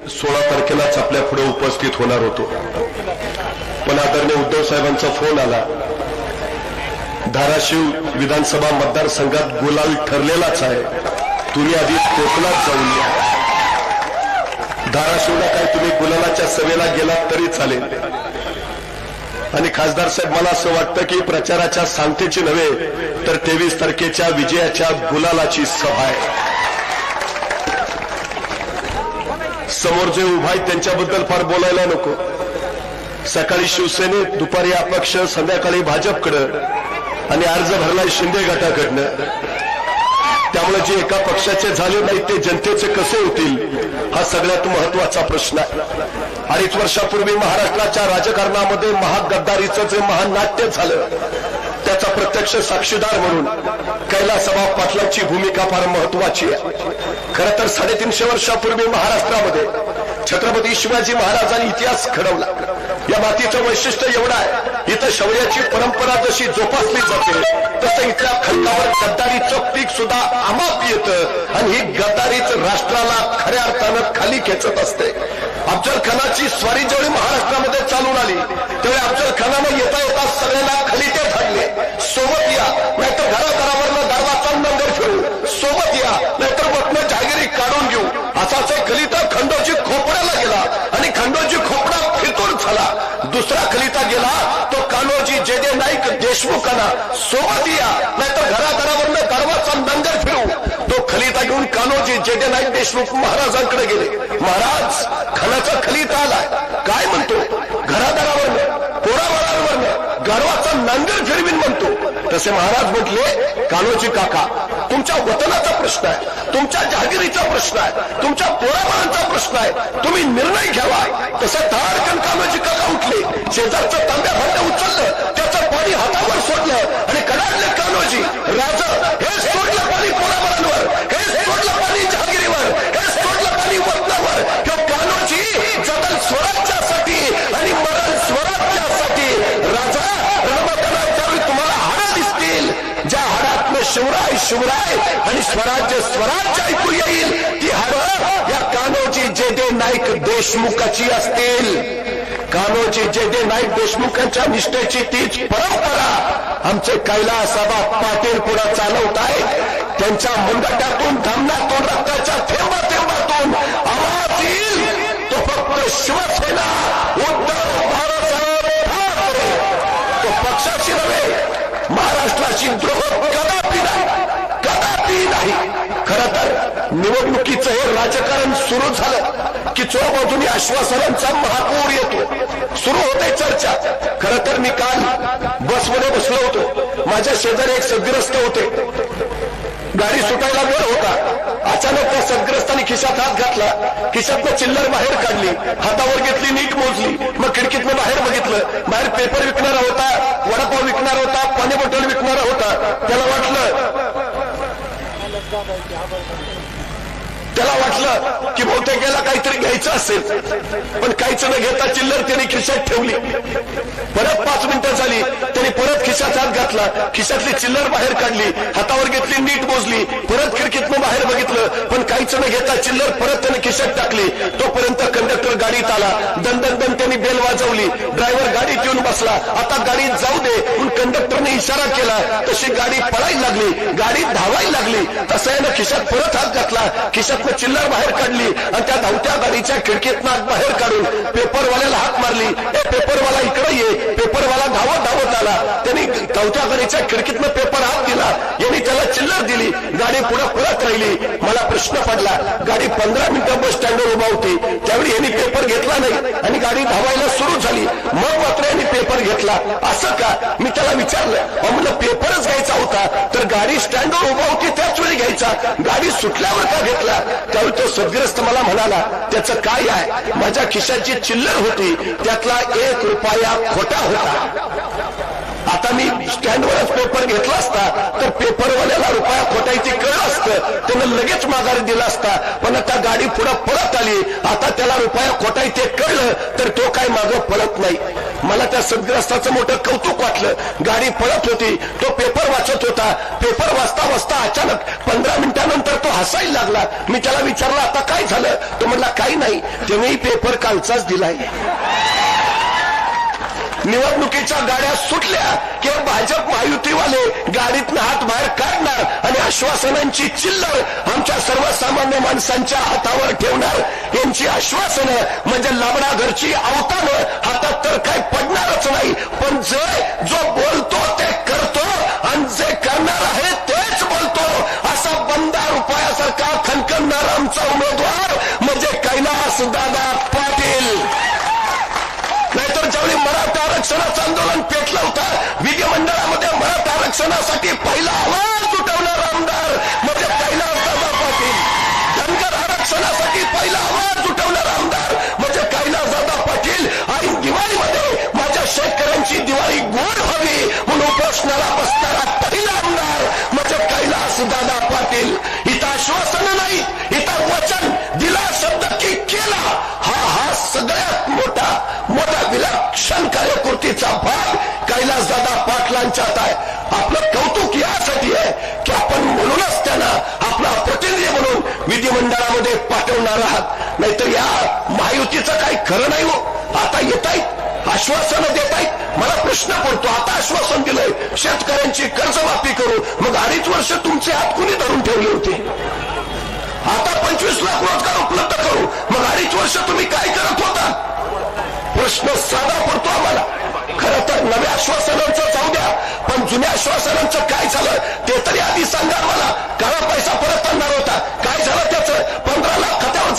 सोळा तारखेलाच आपल्या पुढे उपस्थित होणार होतो. पण आदरणीय उद्धव साहेबांचा फोन आला. धाराशिव विधानसभा मतदारसंघात गुलाल ठरलेलाच आहे. तुम्ही आधी कोकणात जाऊन या. धाराशिवला काय तुम्ही गुलालाच्या सभेला गेलात तरी चालेल. आणि खासदार साहेब मला असं वाटतं की प्रचाराच्या सांगतेची नव्हे तर तेवीस तारखेच्या विजयाच्या गुलालाची सभा आहे. समोर जे उभा आहेत त्यांच्याबद्दल फार बोलायला नको. सकाळी शिवसेनेत दुपारी अपक्ष संध्याकाळी भाजपकडं आणि अर्ज भरलाय शिंदे गटाकडनं. त्यामुळे जे एका पक्षाचे झाले नाही ते जनतेचे कसे होतील हा सगळ्यात महत्त्वाचा प्रश्न आहे. अडीच वर्षापूर्वी महाराष्ट्राच्या राजकारणामध्ये महागद्दारीचं जे महानाट्य झालं त्याचा प्रत्यक्ष साक्षीदार म्हणून कैलासबाब पाटलांची भूमिका फार महत्वाची आहे. खर तर साडेतीनशे वर्षापूर्वी महाराष्ट्रामध्ये छत्रपती शिवाजी महाराजांनी इतिहास घडवला. या मातीचं वैशिष्ट्य एवढं आहे इथं शौर्याची परंपरा जशी जोपासली जाते तसं इथल्या खंडावर गद्दारीचं पीक सुद्धा आमाप येतं आणि ही गद्दारीच राष्ट्राला खऱ्या अर्थानं खाली खेचत असते. अफजल खानाची स्वारी जेवढी महाराष्ट्रामध्ये चालून आली तेवढे अफजल खानानं येता येता सगळ्यांना खाली ते धाडले सोबत या नाहीतर घराघरावरनं दरवाचा नंबर फिरू सोबत या नाहीतर बटणं जहागिरी काढून माणसाचा खलिता खंडोजी खोपड्याला गेला आणि खंडोजी खोपडा फितूर झाला. दुसरा खलिता गेला तो कान्होजी जे जे नाईक देशमुखांना सोबत या नाहीतर घराघरावरनं दरवाजा नंगर फिरू तो खलिता घेऊन कान्होजी जे जे नाईक देशमुख महाराजांकडे गेले. महाराज खानाचा खलिता आलाय. काय? म्हणतो. घरादारावरनं पोरावरांवरनं गर्वाचा नांगर फिरवीन म्हणतो. तसे महाराज म्हटले कान्होजी काका तुमच्या वतनाचा प्रश्न आहे. तुमच्या जहागिरीचा प्रश्न आहे. तुमच्या पोराबाळांचा प्रश्न आहे. तुम्ही निर्णय घ्यावा. तसं धाडकन जी कला उठले शेजारचं तांब्या भांड्या उचललं त्याचं पाणी हातावर सोडलं आणि कडाडले कान्होजी राजा शिवराय आणि स्वराज्य स्वराज्य ऐकू येईल ती हाडं या कानोजी जे दे नाईक देशमुखाची असतील. कानोजी जे दे नाईक देशमुखांच्या निष्ठेची तीच परंपरा आमचे कैलासाबा पाटील पुढे चालवत आहेत त्यांच्या मुंडट्यातून धमनातून रक्ताच्या थेंबा थेंबातून आवाज येईल. तो फक्त शिवसेना उद्धव बाळासाहेब तो पक्षाशी नव्हे महाराष्ट्राची द्रोह कदापि नाही. कदापि नाही. खर तर निवडणुकीचं हे राजकारण सुरू झालं की चोर बाजूनी आश्वासनांचा महापूर येतो. सुरू होते चर्चा. खर तर मी काल बसमध्ये बसलो होतो. माझ्या शेजारी एक सद्ग्रस्त होते. गाडी सुटायला वेळ होता. अचानक त्या सद्ग्रस्तांनी खिशात हात घातला. खिशातनं चिल्लर बाहेर काढली. हातावर घेतली नीट मोजली. मग खिडकीतनं बाहेर बघितलं. बाहेर पेपर विकणारा होता वडापाव विकणारा होता पाणी बॉटल विकणारा होता. त्याला वाटलं ಯಾವ ಯಾವ त्याला वाटलं की बहुतेक याला काहीतरी घ्यायचं असेल. पण काहीच न घेता चिल्लर त्याने खिशात ठेवली. परत पाच मिनिटं झाली. त्याने परत खिशात हात घातला. खिशातली चिल्लर बाहेर काढली. हातावर घेतली नीट मोजली. परत खिडकीतनं बाहेर बघितलं. पण काहीच न घेता चिल्लर परत त्याने खिशात टाकली. तोपर्यंत कंडक्टर गाडीत आला. दन दन दन त्यांनी बेल वाजवली. ड्रायव्हर गाडीत येऊन बसला. आता गाडीत जाऊ दे. म्हणून कंडक्टरने इशारा केला. तशी गाडी पळायला लागली. गाडी धावायला लागली. तसं यानं खिशात परत हात घातला. खिशातनं चिल्लर बाहेर काढली आणि त्या धावत्या गाडीच्या खिडकीत नाक बाहेर काढून पेपरवाल्याला हाक मारली. ए पेपरवाला इकडे ये. पेपरवाला धावत धावत आला. त्यांनी धावत्या गाडीच्या खिडकीतनं पेपर हात दिला. यांनी त्याला चिल्लर दिली. गाडी पुढे पळत राहिली. मला प्रश्न पडला. गाडी पंधरा मिनिटं बस स्टँडवर उभा होती. त्यावेळी यांनी पेपर घेतला नाही आणि गाडी धावायला सुरू झाली. मग मात्र यांनी पेपर घेतला. असं का? मी त्याला विचारलं. म्हणलं पेपरच घ्यायचा होता. तर गाडी स्टँडवर उभा होती त्याच वेळी घ्यायचा. गाडी सुटल्यावर का घेतला? त्यावेळी तो सद्ग्रस्त मला म्हणाला त्याचं काय आहे? माझ्या खिशाची चिल्लर होती. त्यातला एक रुपया खोटा होता. आता मी स्टँडवरच पेपर घेतला असता तर पेपरवाल्याला रुपया खोटायची कळ असतं. त्यानं लगेच माघारी दिला असता. पण आता गाडी पुढे पळत आली. आता त्याला रुपया खोटायचे कळलं तर तो काय मागं पळत नाही. मला त्या सदग्रस्ताचं मोठं कौतुक वाटलं. गाडी पळत होती. तो पेपर वाचत होता. पेपर वाचता वाचता अचानक पंधरा मिनिटानंतर तो हसायला लागला. मी त्याला विचारलं आता काय झालं? तो म्हटला काही नाही. तेव्हाही पेपर कालचाच दिलाय. निवडणुकीच्या गाड्या सुटल्या किंवा भाजप महायुतीवाले गाडीतनं हात बाहेर काढणार आणि आश्वासनांची चिल्लर आमच्या सर्वसामान्य माणसांच्या हातावर ठेवणार यांची आश्वासनं म्हणजे लांबडा घरची अवतानं हातात तर काय पडणारच नाही पण जे जो बोलतो ते करतो आणि जे करणार आहे तेच बोलतो असा बंदा रुपयासारखा खणखणणार आमचा उमेदवार म्हणजे कैलास दादा पाटील. ज्यावेळी मराठा आरक्षणाचं आंदोलन पेटलं होतं विधिमंडळामध्ये मराठा आरक्षणासाठी पहिला आवाज उठवणारा आमदार म्हणजे कैलास दादा पाटील धनगर आरक्षणासाठी पहिला आवाज उठवणारा आमदार म्हणजे कैलास दादा पाटील आणि दिवाळीमध्ये माझ्या शेतकऱ्यांची दिवाळी गोड व्हावी म्हणून उपोषणाला बसणारा पहिला आमदार. म्हणजे कैलास दादा पाटील. कार्यकृतीचा भाग कैलास दादा पाटलांच्यात आहे. आपलं कौतुक यासाठी आहे की आपण म्हणूनच त्यांना आपला प्रतिनिधी म्हणून विधिमंडळामध्ये पाठवणार आहात. नाहीतर या महायुतीचं काही खरं नाही हो. आता येत आहेत आश्वासनं देत आहेत मला प्रश्न पडतो आता आश्वासन दिलंय. शेतकऱ्यांची कर्जमाफी करू. मग अडीच वर्ष तुमचे हात कुणी धरून ठेवले होते? आता पंचवीस लाख रोजगार उपलब्ध करू. मग अडीच वर्ष तुम्ही काय करत होता? प्रश्न साधा पडतो आम्हाला. खरं तर नव्या आश्वासनांचं जाऊ द्या. पण जुन्या आश्वासनांचं काय झालं ते तरी आधी सांगा मला काळा पैसा परत आणणार होता. काय झालं त्याचं? पंधरा लाख खात्यावर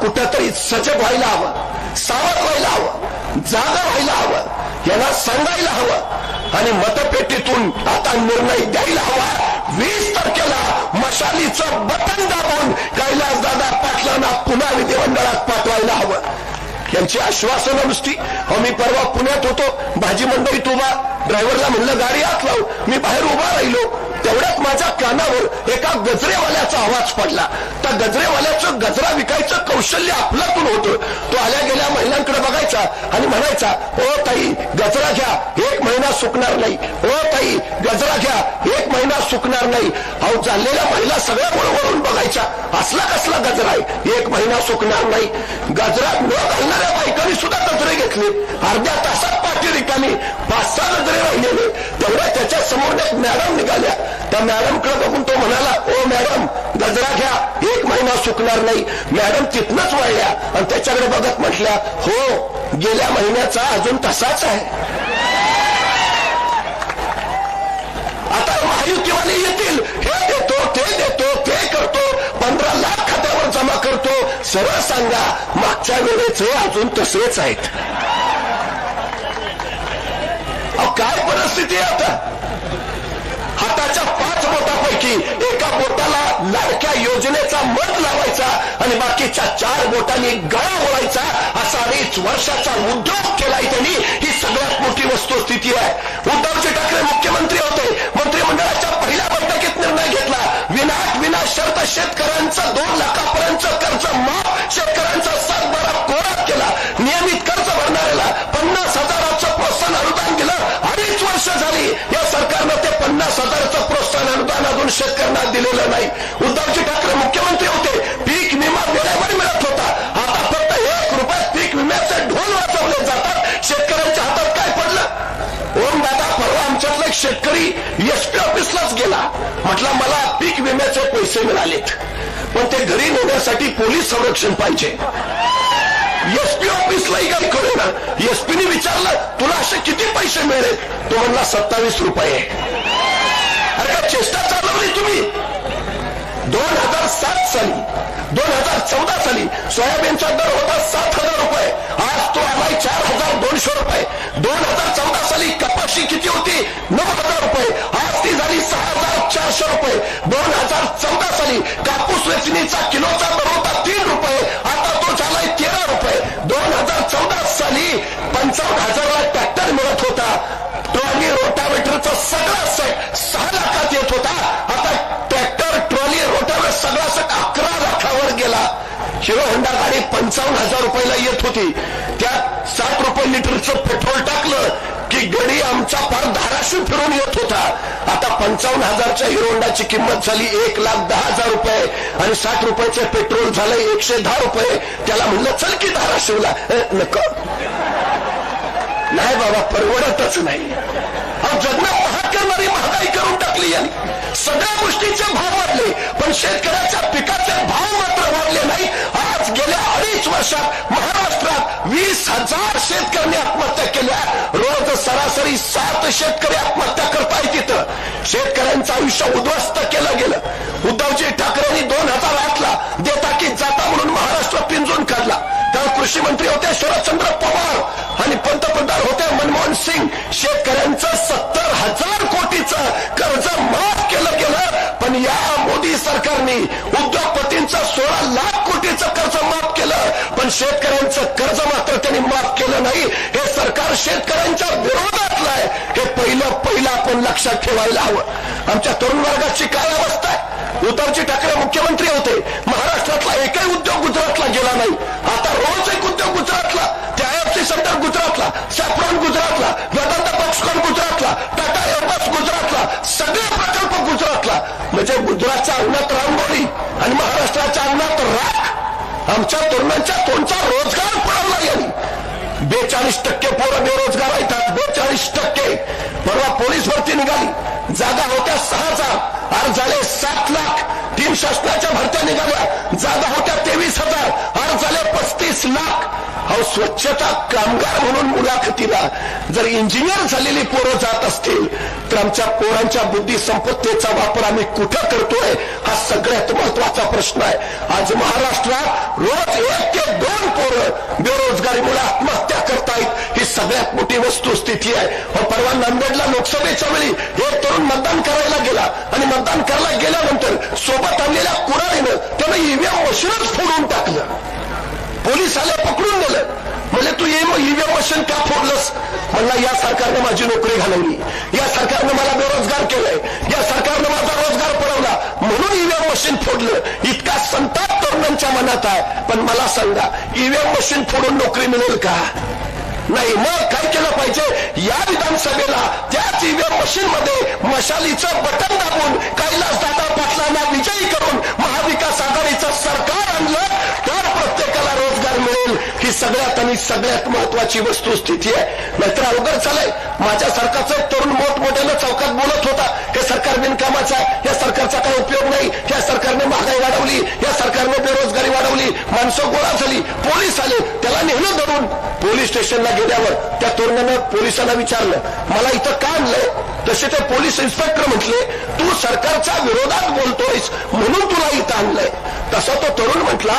कुठंतरी सजग व्हायला हवं सावध व्हायला हवं जागा व्हायला हवं याला सांगायला हवं आणि मतपेटीतून आता निर्णय द्यायला हवा. वीस तारखेला मशालीचं बटन दाबून कैलास दादा पाटलांना पुन्हा विधिमंडळात पाठवायला हवं. यांची आश्वासनं नुसती अहो मी परवा पुण्यात होतो भाजी मंडईत उभा ड्रायव्हरला म्हणलं गाडी आत लावू मी बाहेर उभा राहिलो तेवढ्यात माझ्या कानावर एका गजरेवाल्याचा आवाज पडला. त्या गजरेवाल्याचं गजरा विकायचं कौशल्य आपल्यातून होतं. तो आल्या गेल्या महिलांकडे बघायचा आणि म्हणायचा ओ ताई गजरा घ्या एक महिना सुकणार नाही. ओ ताई गजरा घ्या एक महिना सुकणार नाही. अहो चाललेल्या महिला सगळ्या वळवळून बघायच्या. असला कसला गजरा आहे एक महिना सुकणार नाही. गजरा न घालणाऱ्या बायकांनी सुद्धा गजरे घेतले. अर्ध्या तासात पाठी रिकामी पाच सहा गजरे राहिलेले. तेवढ्या त्याच्यासमोर त्या मॅडम निघाल्या. त्या मॅडमकडे बघून तो म्हणाला ओ मॅडम गजरा घ्या. एक महिना सुकणार नाही. मॅडम तिथनच वळल्या आणि त्याच्याकडे बघत म्हटल्या हो गेल्या महिन्याचा अजून तसाच आहे. आता महायुतीवाले येतील. हे देतो ते देतो ते करतो. पंधरा लाख खात्यावर जमा करतो. सरळ सांगा मागच्या वेळेचे अजून तसेच आहेत. काय परिस्थिती आता? हाताच्या पाच बोटापैकी एका बोटाला लाडक्या योजनेचा मत लावायचा आणि बाकीच्या चार बोटांनी गळा ओळायचा असा वीस वर्षाचा उद्योग केलाय त्यांनी. ही सगळ्यात मोठी वस्तुस्थिती आहे. उद्धवजी ठाकरे मुख्यमंत्री होते. मंत्रिमंडळाच्या पहिल्या बैठकीत निर्णय घेतला. विनाट विना शर्त शेतकऱ्यांचं दोन लाखापर्यंत कर्ज माफ. शेतकऱ्यांचा सातबारा कोरा केला. नियमित कर्ज भरणाऱ्याला पन्नास हजाराचं प्रोत्साहन अनुदान अडीच वर्ष झाली या सरकारनं ते पन्नास हजाराचं प्रोत्साहन अनुदान अजून शेतकऱ्यांना दिलेलं नाही. उद्धवजी ठाकरे मुख्यमंत्री होते. पीक विमा वेळेवर मिळत होता. आता फक्त एक रुपये पीक विम्याचे ढोल वाचवले जातात. शेतकऱ्यांच्या हातात काय पडलं? ओम दादा परवा आमच्यातला एक शेतकरी एसटी ऑफिसलाच गेला. म्हटला मला पीक विम्याचे पैसे मिळालेत. पण ते घरी नेण्यासाठी पोलीस संरक्षण पाहिजे. एसपी ऑफिसलाही काम करू ना. एसपीने विचारलं तुला असे किती पैसे मिळेल? तो म्हणला सत्तावीस रुपये. अरे का चेष्टा चालवली तुम्ही? दोन हजार सात साली दोन हजार चौदा साली सोयाबीनचा दर होता सात हजार रुपये. आज तो आलाय चार हजार दोनशे रुपये. दोन हजार चौदा साली कपाशी किती होती? नऊ हजार रुपये. आज ती झाली सहा हजार चारशे रुपये. दोन हजार चौदा साली कापूस वेचणीचा किलोचा दर आमचा हजारला ट्रॅक्टर मिळत होता. ट्रॉली रोटावेटरचा सगळा सेट सहा लाखात येत होता. आता ट्रॅक्टर ट्रॉली रोटावेटर सगळा सेट अकरा लाखावर गेला. हिरो होंडा गाडी पंचावन्न हजार रुपयाला येत होती. त्यात सात रुपये लिटरचं पेट्रोल टाकलं की गडी आमचा फार धाराशिव फिरून येत होता. आता पंचावन्न हजारच्या हिरो होंडाची किंमत झाली एक लाख दहा हजार रुपये आणि साठ रुपयाचं पेट्रोल झालं एकशे दहा रुपये. त्याला म्हणलं चल की धाराशिवला. नको. नाही बाबा परवडतच नाही. जगणं महाग करणारी महागाई करून टाकली यांनी. सगळ्या गोष्टीचे भाव वाढले पण शेतकऱ्याच्या पिकाचे भाव मात्र वाढले नाही. आज गेल्या अडीच वर्षात महाराष्ट्रात वीस हजार शेतकऱ्यांनी आत्महत्या केल्या. रोज सरासरी सात शेतकरी आत्महत्या करतायत तिथं. शेतकऱ्यांचं आयुष्य उद्ध्वस्त केलं गेलं. उद्धवजी ठाकरेंनी दोन हजार आठला देता की जाता म्हणून शेतकऱ्यांचं कर्ज मात्र त्यांनी माफ केलं नाही. हे सरकार शेतकऱ्यांच्या विरोधातलं आहे. हे पहिलं पहिलं आपण लक्षात ठेवायला हवं. आमच्या तरुण वर्गाची काय अवस्था आहे? उद्धवजी ठाकरे मुख्यमंत्री होते. महाराष्ट्रातला एकही उद्योग गुजरातला गेला नाही. आता रोज एक उद्योग गुजरातला त्या आयएफसी सेंटर गुजरातला सॅफ्रॉन गुजरातला वेदांत बॉक्सकॉन गुजरातला टाटा एअरबस गुजरातला सगळे प्रकल्प गुजरातला. म्हणजे गुजरातच्या अंगणात रांगोळी आणि महाराष्ट्राच्या अंगणात राख आमच्या तरुणांच्या तोंडचा रोजगार पडवला यांनी बेचाळीस टक्के पोरं बेरोजगार आहेत. आज बेचाळीस टक्के. परवा पोलीस भरती निघाली. जागा होत्या सहा हजार. आज झाले सात लाख. तीन शासनाच्या भरत्या निघाल्या. जागा होत्या तेवीस हजार. आज झाले पस्तीस लाख. अहो स्वच्छता कामगार म्हणून मुलाखतीला जर इंजिनियर झालेली पोरं जात असतील तर आमच्या पोरांच्या बुद्धी संपत्तीचा वापर आम्ही कुठं करतोय हा सगळ्यात महत्त्वाचा प्रश्न आहे. आज महाराष्ट्रात रोज एक ते दोन पोरं बेरोजगारीमुळे आत्महत्या करतायत ही सगळ्यात मोठी वस्तुस्थिती आहे. अहो, परवा नांदेडला लोकसभेच्या वेळी हे तरुण मतदान करायला गेला आणि मतदान करायला गेल्यानंतर सोबत आणलेल्या कुराडीनं त्यानं ईव्हीएम मशीनच फोडून टाकलं. पोलीस आले पकडून दिलं म्हणजे तू ईव्हीएम मशीन का फोडलंस म्हणला या सरकारनं माझी नोकरी घालवली. या सरकारनं मला बेरोजगार केलंय. या सरकारनं माझा रोजगार पडवला. म्हणून ईव्हीएम मशीन फोडलं. इतका संताप तरुणांच्या मनात आहे. पण मला सांगा ईव्हीएम मशीन फोडून नोकरी मिळेल का? नाही मग काय केलं पाहिजे? या विधानसभेला त्याच ईव्हीएम मशीन मध्ये मशालीचं बटन दाबून कैलास दादा पाटलांना विजयी करून महाविकास आघाडीचं सरकार आणलं तर प्रत्येकाला रोजगार मिळेल ही सगळ्यात आणि सगळ्यात महत्वाची वस्तुस्थिती आहे. नाहीतर अवघड चालय माझ्या सरकारचा तरुण मोठमोठ्यानं चौकात बोलत होता हे सरकार बिनकामाचं आहे. या सरकारचा काही उपयोग नाही. या सरकारने महागाई वाढवली. या सरकारने बेरोजगारी वाढवली. माणसं गोळा झाली. पोलीस आले. त्याला नेहमी धरून. पोलीस स्टेशनला गेल्यावर त्या तरुणानं पोलिसांना विचारलं मला इथं का आणलंय? तसे ते पोलीस इन्स्पेक्टर म्हटले तू सरकारच्या विरोधात बोलतोयस म्हणून तुला इथं आणलंय. तसा तो तरुण म्हटला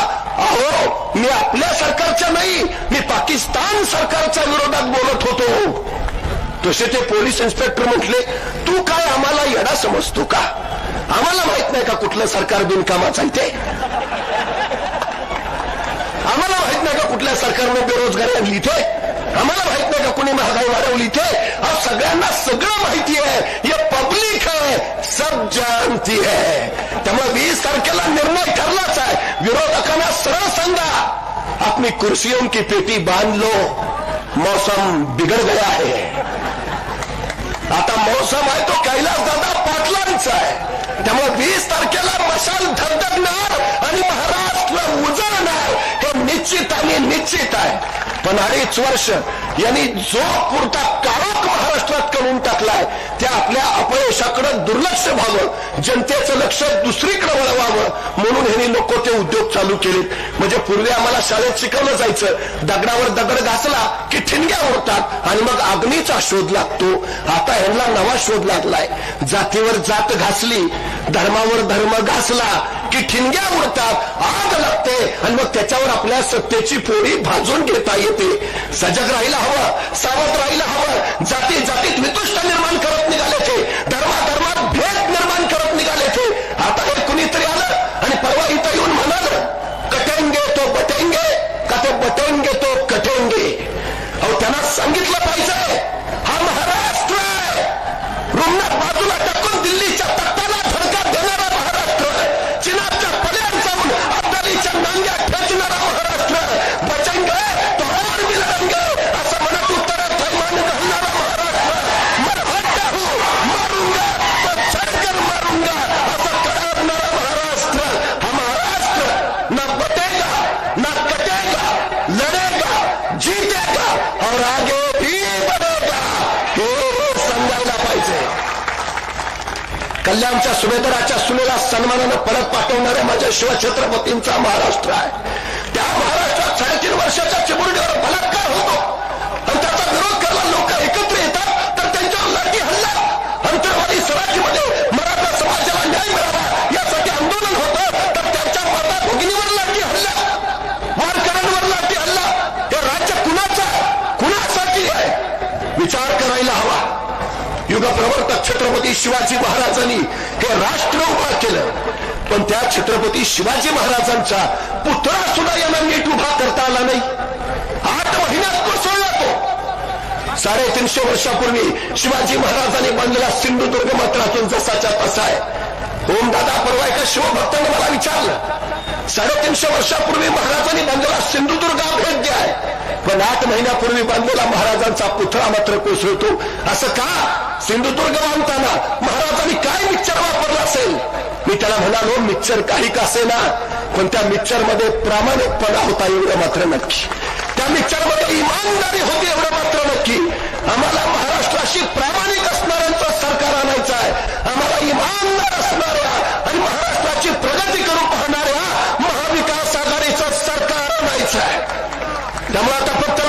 अहो मी आपल्या सरकारच्या नाही मी पाकिस्तान सरकारच्या विरोधात बोलत होतो. तसे ते पोलीस इन्स्पेक्टर म्हटले तू काय आम्हाला येडा समजतो का? आम्हाला माहीत नाही का कुठलं सरकार बिनकामाचं इथे आम्हाला माहीत नाही का कुठल्या सरकारनं बेरोजगारी आणली इथे? आम्हाला माहीत नाही का कुणी महागाई वाढवली इथे? अहो सगळ्यांना सगळं जानती आहे. त्यामुळे वीस तारखेला निर्णय ठरलाच आहे. विरोधकांना सरळ सांगा. अपनी कुर्सियों की पेटी बांध लो मौसम बिगड़ गया है आता मौसम आहे तो कैलास दादा पाटलांचा आहे. त्यामुळे वीस तारखेला मशाल धडधडणार आणि महाराष्ट्र उजळणार. हे निश्चित आणि निश्चित आहे. पण अडीच वर्ष यांनी जो पुरता काळोख महाराष्ट्रात करून टाकलाय त्या आपल्या दुर्लक्ष व्हावं. जनतेचं लक्ष दुसरीकडे वळवावं. म्हणून ह्यांनी नको ते उद्योग चालू केलेत. म्हणजे पूर्वी आम्हाला शाळेत शिकवलं जायचं. दगडावर दगड घासला की ठिणग्या होतात आणि मग अग्नीचा शोध लागतो. आता ह्यांना नवा शोध लागलाय. जातीवर जात घासली धर्मावर धर्म घासला की ठिणग्या उडतात आग लागते. आणि मग त्याच्यावर आपल्या सत्तेची पोळी भाजून घेता येते. सजग राहायला हवं सावध राहायला हवं. जाती जातीत वितुष्ट निर्माण करत इथं येऊन म्हणाल कटेंगे तो बटेंगे का तो बटेंगे तो कटेंगे अहो त्यांना सांगितलं पाहिजे जीतेगा हे हो, हो, समजायला पाहिजे. कल्याणच्या सुभेदाराच्या सुनेला सन्मानानं परत पाठवणाऱ्या माझ्या शिवछत्रपतींचा महाराष्ट्र आहे. त्या महाराष्ट्रात साडेतीन वर्षाच्या चिमुरडीवर विचार करायला हवा. युगप्रवर्तक छत्रपती शिवाजी महाराजांनी हे राष्ट्र उभा केलं. पण त्या छत्रपती शिवाजी महाराजांचा पुतळा सुद्धा यांना नीट उभा करता आला नाही. आठ महिन्यात कोसळला तो साडेतीनशे वर्षापूर्वी शिवाजी महाराजांनी बांधलेला सिंधुदुर्ग मात्रातून जसाच्या तसा आहे. ओमदादा परवा एका शिवभक्तांनी मला विचारलं साडेतीनशे वर्षापूर्वी महाराजांनी बांधलेला सिंधुदुर्ग भेट आहे. पण आठ महिन्यापूर्वी बांधलेला महाराजांचा पुतळा मात्र कोसळतो. असं का? सिंधुदुर्ग बांधताना महाराजांनी काय मिक्सर वापरला असेल? मी त्याला म्हणालो मिक्सर काही का असेना. पण त्या मिक्सरमध्ये प्रामाणिकपणा होता एवढं मात्र नक्की. त्या मिक्सरमध्ये इमानदारी होती एवढं मात्र नक्की. आम्हाला महाराष्ट्राशी प्रामाणिक असणाऱ्यांचं सरकार आणायचं आहे. आम्हाला इमानदार असणार आणि महाराष्ट्राची प्रगती करू पाहणाऱ्या महाविकास आघाडीचं सरकार आणायचं आहे त्यामुळे आता फक्त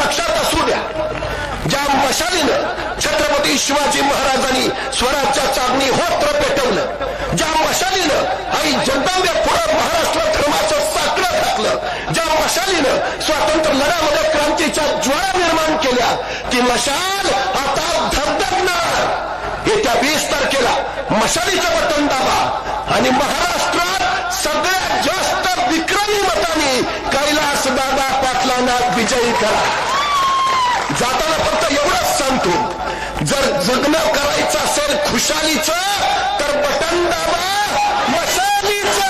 लक्षात द्या ज्या मशालीनं छत्रपती शिवाजी महाराजांनी स्वराज्या चांगली होत्र पेटवलं ज्या मशालीनं आई जगदंबे पुढे महाराष्ट्र धर्माचं साकडं टाकलं ज्या मशालीनं स्वातंत्र्य लढ्यामध्ये क्रांतीच्या ज्वाळा निर्माण केल्या ती मशाल आता धगधगणार येत्या वीस तारखेला मशालीचं बटन दाबा आणि महाराष्ट्रात सगळ्यात जास्त विक्रमी मताने कैलास दादा पाटलांना विजयी करा. जाताना फक्त एवढंच सांगतो. जर जगणं करायचं असेल खुशालीच तर बटन दाबा मशालीच.